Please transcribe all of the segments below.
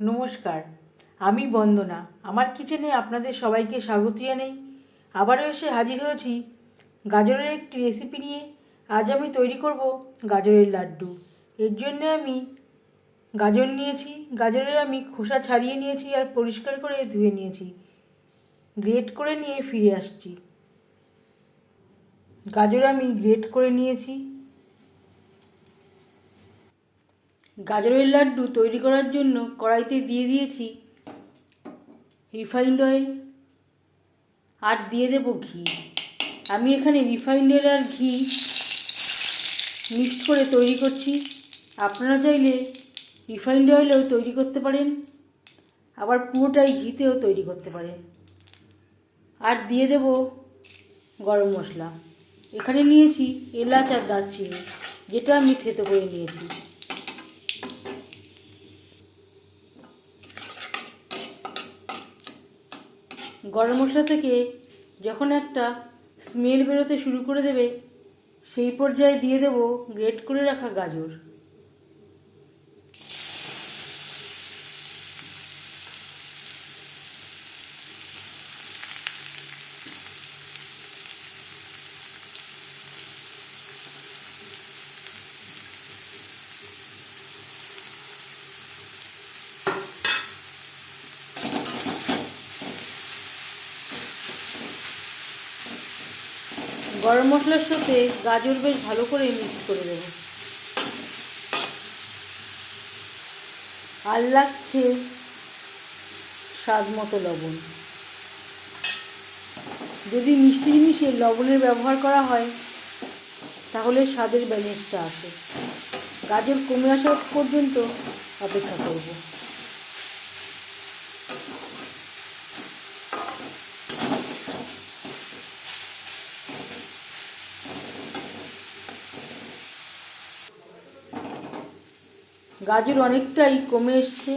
নমস্কার, আমি বন্দনা। আমার কিচেনে আপনাদের সবাইকে স্বাগত জানাই। আবারও এসে হাজির হয়েছি গাজরের একটি রেসিপি নিয়ে। আজ আমি তৈরি করব গাজরের লাড্ডু। এর জন্য আমি গাজর নিয়েছি। গাজরের আমি খোসা ছাড়িয়ে নিয়েছি আর পরিষ্কার করে ধুয়ে নিয়েছি। গ্রেট করে নিয়ে ফিরে আসছি। গাজর আমি গ্রেট করে নিয়েছি। গাজরের লাড্ডু তৈরি করার জন্য কড়াইতে দিয়ে দিয়েছি রিফাইন্ড অয়েল আর দিয়ে দেব ঘি। আমি এখানে রিফাইন্ড অয়েল আর ঘি মিক্সড করে তৈরি করছি। আপনারা চাইলে রিফাইন্ড অয়েলেও তৈরি করতে পারেন, আবার পুরোটাই ঘিতেও তৈরি করতে পারেন। আর দিয়ে দেব গরম মশলা। এখানে নিয়েছি এলাচ আর দারচিনি, যেটা আমি থেতো করে নিয়েছি। গরম মশলা থেকে যখন একটা স্মেল বেরোতে শুরু করে দেবে, সেই পর্যায়ে দিয়ে দেব গ্রেট করে রাখা গাজর। গরম মশলার সাথে গাজর বেশ ভালো করে মিক্স করে দেব। আর লাগছে স্বাদ মতো লবণ। যদি মিষ্টি জিনিসে লবণের ব্যবহার করা হয়, তাহলে স্বাদের ব্যালেন্সটা আসে। গাজর কমে আসা পর্যন্ত অপেক্ষা করব। গাজর অনেকটাই কমে এসছে।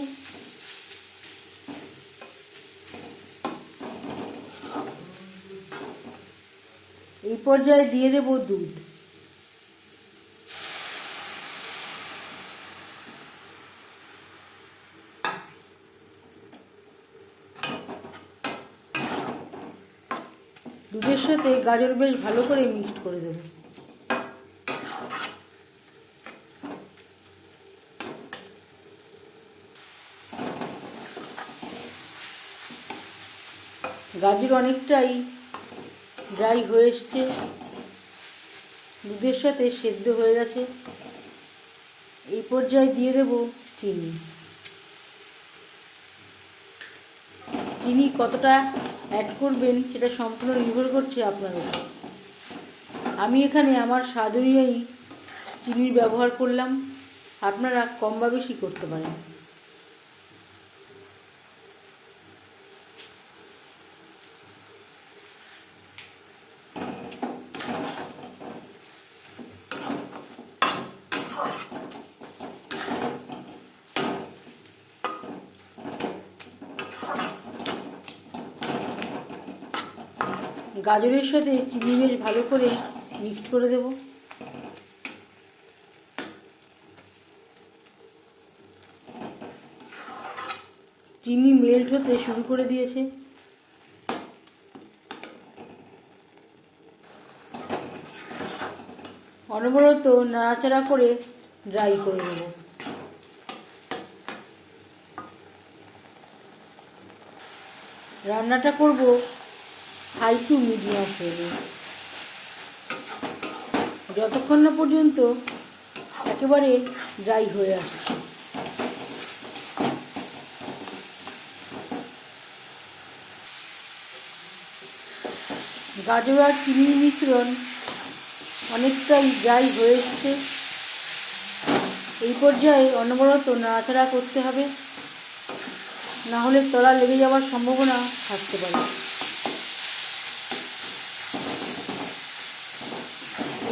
এই পর্যায়ে দিয়ে দেব দুধ। দুধের সাথে গাজর বেশ ভালো করে মিক্সড করে দেবো। গাজর অনেকটাই ড্রাই হয়ে এসছে। দুধের সাথে সেদ্ধ হয়ে গেছে। এই পর্যায়ে দিয়ে দেব চিনি। চিনি কতটা অ্যাড করবেন সেটা সম্পূর্ণ নির্ভর করছে আপনার আমি এখানে আমার স্বাদ অনুযায়ী চিনির ব্যবহার করলাম। আপনারা কম বা বেশি করতে পারেন। গাজরের সাথে চিনি বেশ ভালো করে মিক্সড করে দেব। চিনি মেল্ট হতে শুরু করে দিয়েছে। অনবরত নাড়াচাড়া করে ড্রাই করে দেব রান্নাটা করব হাই মিডিয়াম ফ্লেমে যতক্ষণ না পর্যন্ত একেবারে ড্রাই হয়ে আসছে। গাজর আর চিনির মিশ্রণ অনেকটাই ড্রাই হয়ে এসছে। এই পর্যায়ে অনবরত নাড়াচাড়া করতে হবে। না হলে তলা লেগে যাওয়ার সম্ভাবনা থাকতে পারে।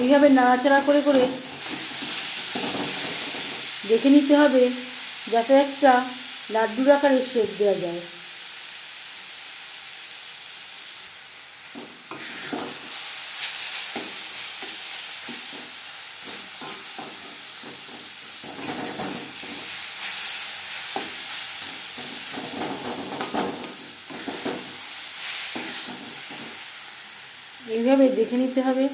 এইভাবে নাড়াচাড়া করে করে দেখে নিতে হবে যাতে একটা লাড্ডুর আকারে শেপ দেওয়া যায়। এইভাবে দেখে নিতে হবে।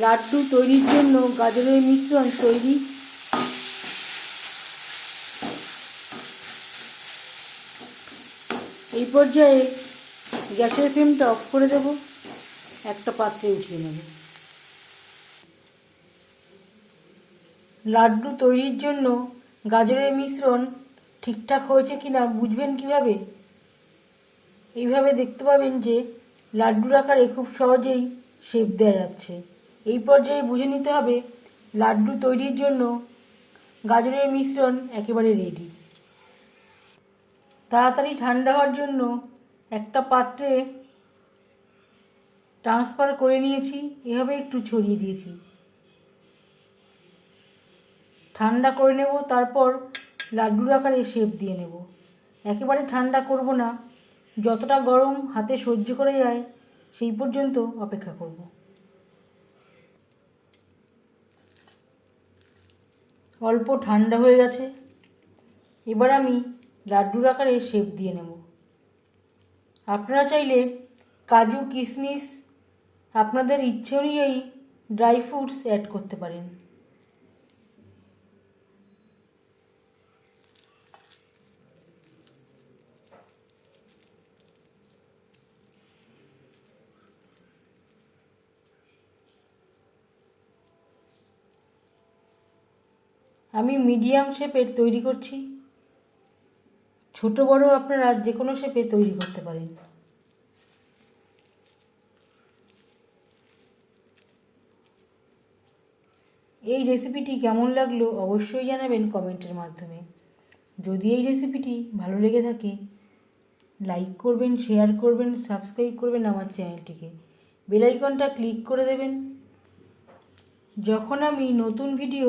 লাড্ডু তৈরির জন্য গাজরের মিশ্রণ তৈরি। এই পর্যায়ে গ্যাসের ফ্লেমটা অফ করে দেব। একটা পাত্রে উঠিয়ে নেব। লাড্ডু তৈরির জন্য গাজরের মিশ্রণ ঠিকঠাক হয়েছে কিনা বুঝবেন কীভাবে? এইভাবে দেখতে পাবেন যে লাড্ডুর আকারে খুব সহজেই শেপ দেওয়া যাচ্ছে। এই পর্যায়ে বুঝে নিতে হবে লাড্ডু তৈরির জন্য গাজরের মিশ্রণ একেবারে রেডি তাড়াতাড়ি ঠান্ডা হওয়ার জন্য একটা পাত্রে ট্রান্সফার করে নিয়েছি, এভাবে একটু ছড়িয়ে দিয়েছি। ঠান্ডা করে নেব, তারপর লাড্ডুর আকারে শেপ দিয়ে নেব। একেবারে ঠান্ডা করব না, যতটা গরম হাতে সহ্য করে যায় সেই পর্যন্ত অপেক্ষা করব। অল্প ঠান্ডা হয়ে গেছে। এবার আমি লাড্ডুর আকারে শেপ দিয়ে নেব। আপনারা চাইলে কাজু কিশমিশ আপনাদের ইচ্ছে অনুযায়ী ড্রাই ফ্রুটস অ্যাড করতে পারেন। আমি মিডিয়াম শেপের তৈরি করছি। ছোট, বড় আপনারা যে কোনো শেপে তৈরি করতে পারেন। এই রেসিপিটি কেমন লাগল অবশ্যই জানাবেন কমেন্টের মাধ্যমে। যদি এই রেসিপিটি ভালো লেগে থাকে, লাইক করবেন, শেয়ার করবেন, সাবস্ক্রাইব করবেন আমার চ্যানেলটিকে। বেলাইকনটা ক্লিক করে দেবেন। যখন আমি নতুন ভিডিও